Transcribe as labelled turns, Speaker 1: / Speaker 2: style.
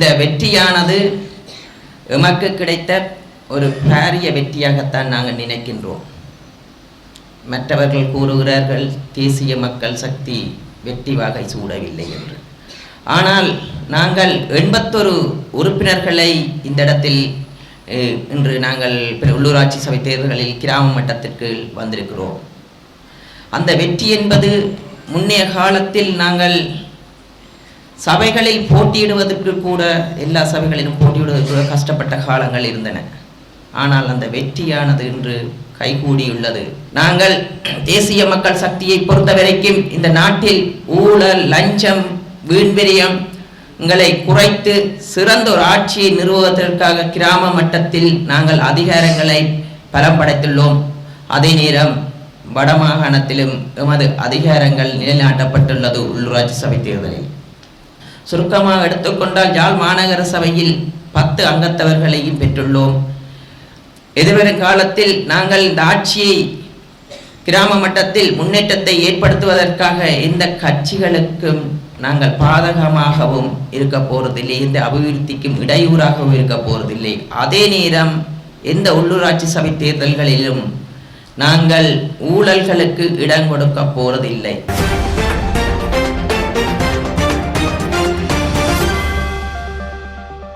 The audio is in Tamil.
Speaker 1: இந்த வெற்றியானது எமக்கு கிடைத்த ஒரு பாரிய வெற்றியாகத்தான் நாங்கள் நினைக்கின்றோம். மற்றவர்கள் கூறுகிறார்கள் தேசிய மக்கள் சக்தி வெற்றி வாகை சூடவில்லை என்று. ஆனால் நாங்கள் எண்பத்தொரு உறுப்பினர்களை இந்த இடத்தில் இன்று நாங்கள் பிற உள்ளூராட்சி சபை தேர்தல்களில் கிராம மட்டத்திற்கு வந்திருக்கிறோம். அந்த வெற்றி என்பது முன்னைய காலத்தில் நாங்கள் சபைகளில் போட்டியிடுவதற்கு கூட எல்லா சபைகளிலும் போட்டியிடுவதற்கு கூட கஷ்டப்பட்ட காலங்கள் இருந்தன. ஆனால் அந்த வெற்றியானது இன்று கைகூடியுள்ளது. நாங்கள் தேசிய மக்கள் சக்தியை பொறுத்த வரைக்கும் இந்த நாட்டில் ஊழல் லஞ்சம் வீண்விரியம் எங்களை குறைத்து சிறந்த ஒரு ஆட்சியை நிறுவுவதற்காக கிராம மட்டத்தில் நாங்கள் அதிகாரங்களை பலம் படைத்துள்ளோம். அதே நேரம் வடமாகாணத்திலும் எமது அதிகாரங்கள் நிலைநாட்டப்பட்டுள்ளது உள்ளூராட்சி சபை தேர்தலில். சுருக்கமாக எடுத்துக்கொண்டால் யாழ் மாநகர சபையில் பத்து அங்கத்தவர்களையும் பெற்றுள்ளோம். எதிர்வரும் காலத்தில் நாங்கள் இந்த ஆட்சியை கிராம மட்டத்தில் முன்னேற்றத்தை ஏற்படுத்துவதற்காக எந்த கட்சிகளுக்கும் நாங்கள் பாதகமாகவும் இருக்க போறதில்லை எந்த அபிவிருத்திக்கும் இடையூறாகவும் இருக்க போறதில்லை. அதே நேரம் எந்த உள்ளூராட்சி சபை தேர்தல்களிலும் நாங்கள் ஊழல்களுக்கு இடம் கொடுக்க போறதில்லை.